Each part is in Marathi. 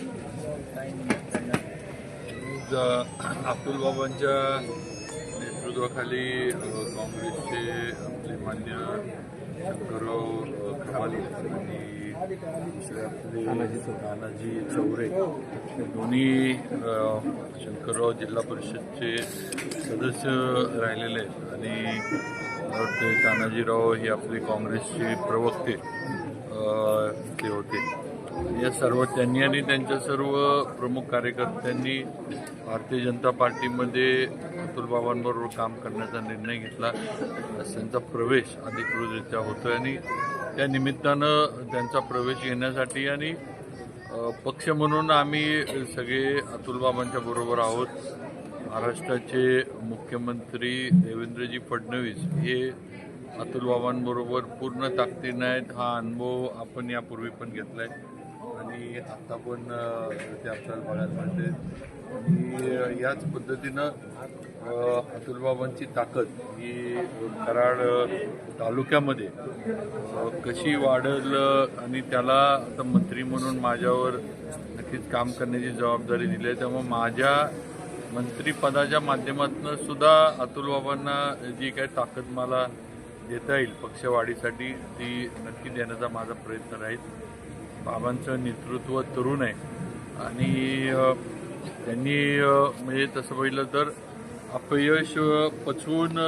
आज अब्दुल बाबांच्या नेतृत्वाखाली काँग्रेसचे आपले मान्य शंकरराव खवाले आणि दुसरे आपले तानाजी चौरे. दोन्ही शंकरराव जिल्हा परिषदचे सदस्य राहिलेले आहेत. आणि तानाजीराव हे आपले काँग्रेसचे प्रवक्ते ते होते. या सर्व त्यांनी आणि त्यांच्या सर्व प्रमुख कार्यकर्त्यांनी भारतीय जनता पार्टीमध्ये अतुल बाबांबरोबर काम करण्याचा निर्णय घेतला. त्यांचा प्रवेश अधिकृतरित्या होतोय आणि त्या निमित्तानं त्यांचा प्रवेश घेण्यासाठी आणि पक्ष म्हणून आम्ही सगळे अतुल बाबांच्या बरोबर आहोत. महाराष्ट्राचे मुख्यमंत्री देवेंद्रजी फडणवीस हे अतुल बाबांबरोबर पूर्ण ताकदीनं आहेत. हा अनुभव आपण यापूर्वी पण घेतला आहे आणि आता पण ते आपल्याला बघायला मिळते आणि याच पद्धतीनं अतुलबाबांची ताकद ही कराड तालुक्यामध्ये कशी वाढल आणि त्याला आता मंत्री म्हणून माझ्यावर नक्कीच काम करण्याची जबाबदारी दिली आहे. त्यामुळे माझ्या मंत्रीपदाच्या माध्यमातून सुद्धा अतुलबाबांना जी काही ताकद मला देता येईल पक्षवाढीसाठी ती नक्की देण्याचा माझा प्रयत्न राहील. बाबांचं नेतृत्व तरुण आहे. आणि त्यांनी म्हणजे तसं बघितलं तर अपयश पचवून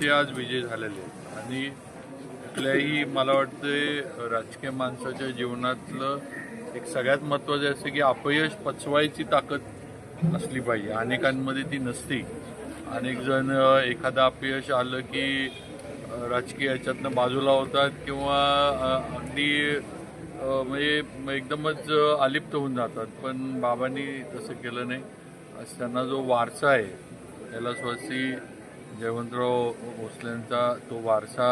ते आज विजय झालेले आहेत. आणि कुठल्याही मला वाटतं राजकीय माणसाच्या जीवनातलं एक सगळ्यात महत्त्वाचं असं की अपयश पचवायची ताकद असली पाहिजे. अनेकांमध्ये ती नसते. अनेक जण एखादं अपयश आलं की राजकीय याच्यातनं बाजूला होतात किंवा अगदी म्हणजे एकदमच अलिप्त होऊन जातात. पण बाबांनी तसं केलं नाही. आज त्यांना जो वारसा आहे त्याला कैलासवासी जयवंतराव भोसलेंचा तो वारसा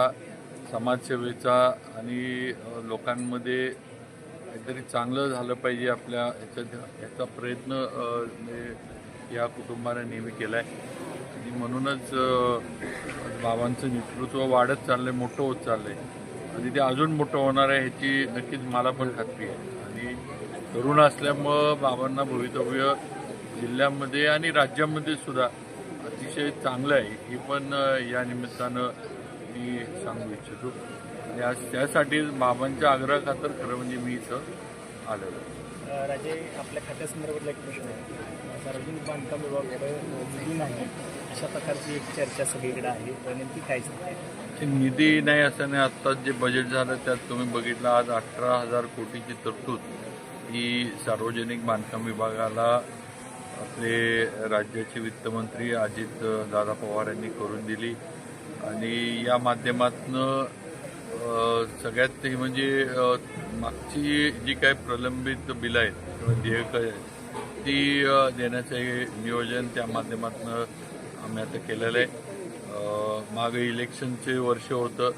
समाजसेवेचा आणि लोकांमध्ये काहीतरी चांगलं झालं पाहिजे आपल्या ह्याच्यात ह्याचा प्रयत्न म्हणजे या कुटुंबाने नेहमी केला आहे आणि म्हणूनच बाबांचं नेतृत्व वाढत चाललं आहे मोठं होत चाललं आहे आणि ते अजून मोठं होणार आहे ह्याची नक्कीच मला पण खात्री आहे. आणि तरुण असल्यामुळं बाबांना भवितव्य जिल्ह्यामध्ये आणि राज्यामध्ये सुद्धा अतिशय चांगलं आहे. हे पण या निमित्तानं मी सांगू इच्छितो. आणि आज त्यासाठी बाबांच्या आग्रहाखातर खरं म्हणजे मी इथं आलेलो राजे आपल्या खात्यासंदर्भातला एक प्रश्न आहे. सार्वजनिक बांधकाम विभागाकडे अशा प्रकारची एक चर्चा सगळीकडे आहे. तर नेमकी काय सांगते निधी नाही असं नाही आत्ताच जे बजेट झालं त्यात तुम्ही बघितलं आज अठरा हजार कोटीची तरतूद ही सार्वजनिक बांधकाम विभागाला आपले राज्याचे वित्तमंत्री अजित दादा पवार यांनी करून दिली. आणि या माध्यमातनं सगळ्यात म्हणजे मागची जी काही प्रलंबित बिलं आहेत किंवा देयकं आहेत ती देण्याचं हे नियोजन त्या माध्यमातून आम्ही आता केलेलं आहे. मागे इलेक्शनचे वर्ष होतं.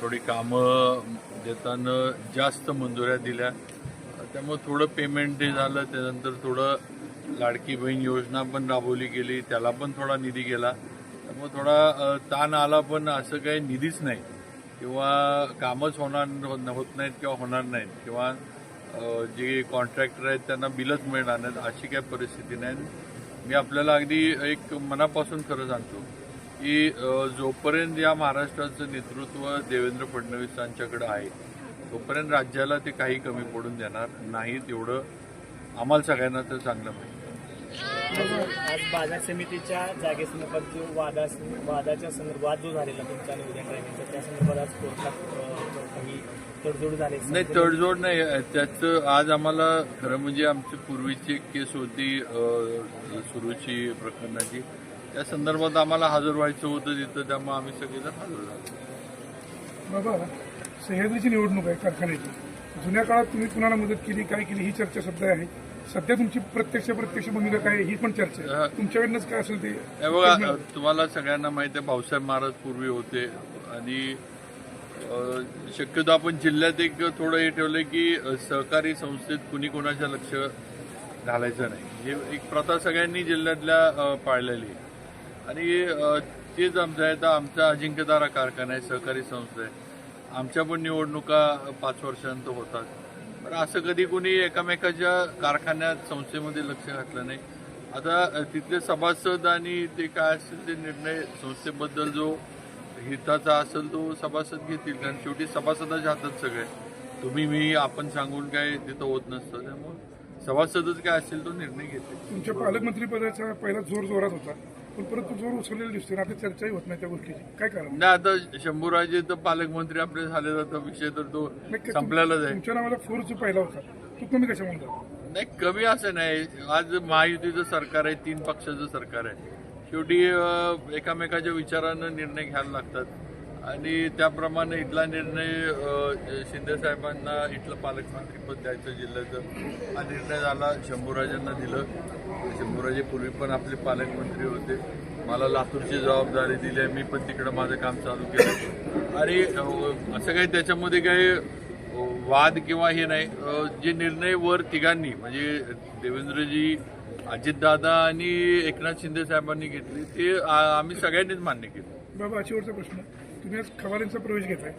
थोडी कामं देताना जास्त मंजुऱ्या दिल्या. त्यामुळे थोडं पेमेंट जे झालं त्यानंतर थोडं लाडकी बहीण योजना पण राबवली गेली. त्याला पण थोडा निधी गेला. त्यामुळे थोडा ताण आला पण असं काही निधीच नाही. किंवा कामच होणार होत नाहीत किंवा होणार नाहीत. किंवा जे कॉन्ट्रॅक्टर आहेत त्यांना बिलच मिळणार नाहीत अशी काही परिस्थिती नाही. मी आपल्याला अगदी एक मनापासून खरं सांगतो. की जोपर्यंत या महाराष्ट्राचं नेतृत्व देवेंद्र फडणवीस यांच्याकडे आहे तोपर्यंत राज्याला ते काही कमी पडून देणार नाही तेवढं आम्हाला सगळ्यांना तर चांगलं माहिती आज बाजार समितीच्या जागेसंदर्भात जो वादा वादाच्या संदर्भात जो झालेला तुमचा आणि उद्या त्या संदर्भात आज कोर्टात काही तडजोड झाली नाही तडजोड नाही. त्याचं आज आम्हाला खरं म्हणजे आमची पूर्वीची एक केस होती सुरूची प्रकरणाची. त्या संदर्भात आम्हाला हजर व्हायचं होतं तिथं त्यामुळे आम्ही सगळेजण हजर झालो. बाबा सह्याद्रीची निवडणूक आहे कारखान्याची. जुन्या काळात तुम्ही कुणाला मदत केली काय केली ही चर्चा सध्या आहे. सध्या तुमची प्रत्यक्ष प्रत्यक्ष भूमिका काय ही पण चर्चा तुमच्याकडनंच काय असेल ते बघा तुम्हाला सगळ्यांना माहिती आहे भाऊसाहेब महाराज पूर्वी होते. आणि शक्यतो आपण जिल्ह्यात एक थोडं हे ठेवलंय की सहकारी संस्थेत कुणी कोणाच्या लक्ष घालायचं नाही. हे एक प्रथा सगळ्यांनी जिल्ह्यातल्या पाळलेली आहे. आणि तेच आमचं आहे. तर आमचा अजिंक्यतारा कारखाना आहे सहकारी संस्था आहे. आमच्या पण निवडणुका पाच वर्षानंतर होतात. पण असं कधी कोणी एकामेकाच्या कारखान्यात संस्थेमध्ये लक्ष घातलं नाही. आता तिथले सभासद आणि ते काय असेल ते निर्णय संस्थेबद्दल जो हिताचा असेल तो सभासद घेतील. कारण शेवटी सभासदाच्या हातात सगळे तुम्ही मी आपण सांगून काय तिथं होत नसतं. त्यामुळे सभासदच काय असेल तो निर्णय घेतील. तुमच्या पालकमंत्री पदाचा पहिला जोर जोरात होता. पण परत जोर आता चर्चाही होत नाही त्या गोष्टीची. काय कारण? नाही आता शंभूराजे तर पालकमंत्री आपले झाले जातं विषय तर तो संपलेलाच आहे. तुमच्या नावाला फोर्स जो पहिला होता तो कमी कशा म्हणता? नाही कमी असं नाही. आज महायुतीचं सरकार आहे तीन पक्षाचं सरकार आहे. शेवटी एकामेकाच्या विचारानं निर्णय घ्यायला लागतात. आणि त्याप्रमाणे इथला निर्णय शिंदे साहेबांना इथलं पालकमंत्रीपद द्यायचं जिल्ह्याचं हा निर्णय झाला. शंभूराजांना दिलं. शंभूराजे पूर्वी पण आपले पालकमंत्री होते. मला लातूरची जबाबदारी दिली आहे. मी पण तिकडं माझं काम चालू केलं. आणि असं काही त्याच्यामध्ये काही वाद किंवा हे नाही. जे निर्णय वर तिघांनी म्हणजे देवेंद्रजी अजितदादा आणि एकनाथ शिंदे साहेबांनी घेतले ते आम्ही सगळ्यांनीच मान्य केलं. बाबा प्रश्न. तुम्ही आज खवारेंचा प्रवेश घेताय.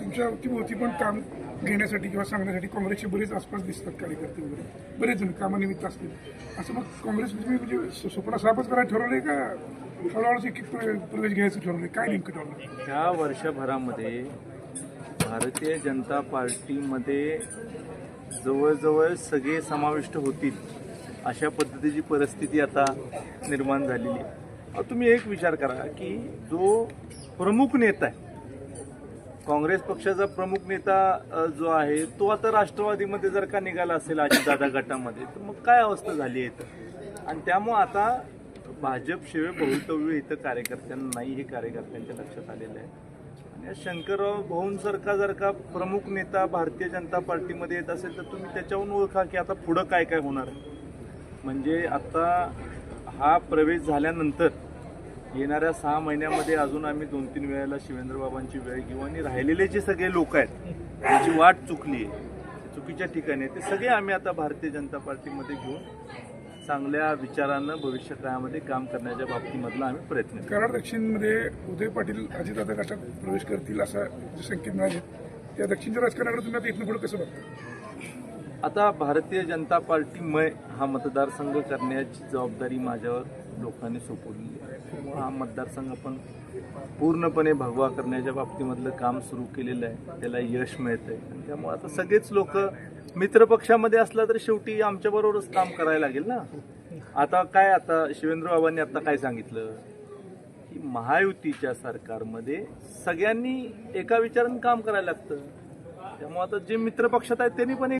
तुमच्या अवतीभोवती पण काम घेण्यासाठी किंवा सांगण्यासाठी काँग्रेसचे बरेच आसपास दिसतात कार्यकर्ते वगैरे बरेच जण कामानिमित्त असतील. असं मग काँग्रेस तुम्ही म्हणजे स्वप्न साफच करायला ठरवलंय का? हळूहळू एक प्रवेश घ्यायचं ठरवलंय? काय नेमकं ठरवलं ह्या वर्षभरामध्ये भारतीय जनता पार्टीमध्ये जवळजवळ सगळे समाविष्ट होतील अशा पद्धतीची परिस्थिती आता निर्माण झालेली आहे. तुम्ही एक विचार करा की जो प्रमुख नेता आहे काँग्रेस पक्षाचा प्रमुख नेता जो आहे तो आता राष्ट्रवादीमध्ये जर का निघाला असेल अजितदादा गटामध्ये तर मग काय अवस्था झाली आहे इथं? आणि त्यामुळं आता भाजपशिवाय बहुतव्य इथं कार्यकर्त्यांना नाही हे कार्यकर्त्यांच्या लक्षात आलेलं आहे. आणि या शंकरराव भाऊंसारखा जर का प्रमुख नेता भारतीय जनता पार्टीमध्ये येत असेल तर तुम्ही त्याच्यावरून ओळखा की आता पुढं काय काय होणार म्हणजे आता हा प्रवेश झाल्यानंतर येणाऱ्या सहा महिन्यामध्ये अजून आम्ही दोन तीन वेळेला शिवेंद्रबाबांची वेळ घेऊ. आणि राहिलेले जे सगळे लोक आहेत त्यांची वाट चुकली आहे. चुकीच्या ठिकाणी आहे, ते सगळे आम्ही आता भारतीय जनता पार्टीमध्ये घेऊन चांगल्या विचारानं भविष्य काळामध्ये काम करण्याच्या बाबतीमधला आम्ही प्रयत्न कराड दक्षिणमध्ये उदय पाटील अजितदादा कशात प्रवेश करतील असा संकेत मिळाले त्या दक्षिणच्या राजकारणाकडे तुम्ही आता इथून पुढे कसं बघता? आता भारतीय जनता पार्टीमय हा मतदारसंघ करण्याची जबाबदारी माझ्यावर लोकांनी सोपवली आहे. हा मतदारसंघ आपण पूर्णपणे भगवा करण्याच्या बाबतीमधलं काम सुरू केलेलं आहे. त्याला यश मिळत आहे त्यामुळे आता सगळेच लोक मित्रपक्षामध्ये असला तर शेवटी आमच्याबरोबरच काम करायला लागेल ना? आता काय आता शिवेंद्र बाबांनी आता काय सांगितलं? की महायुतीच्या सरकारमध्ये सगळ्यांनी एका विचारानं काम करायला लागतं. त्यामुळे आता जे मित्रपक्षात आहेत त्यांनी पण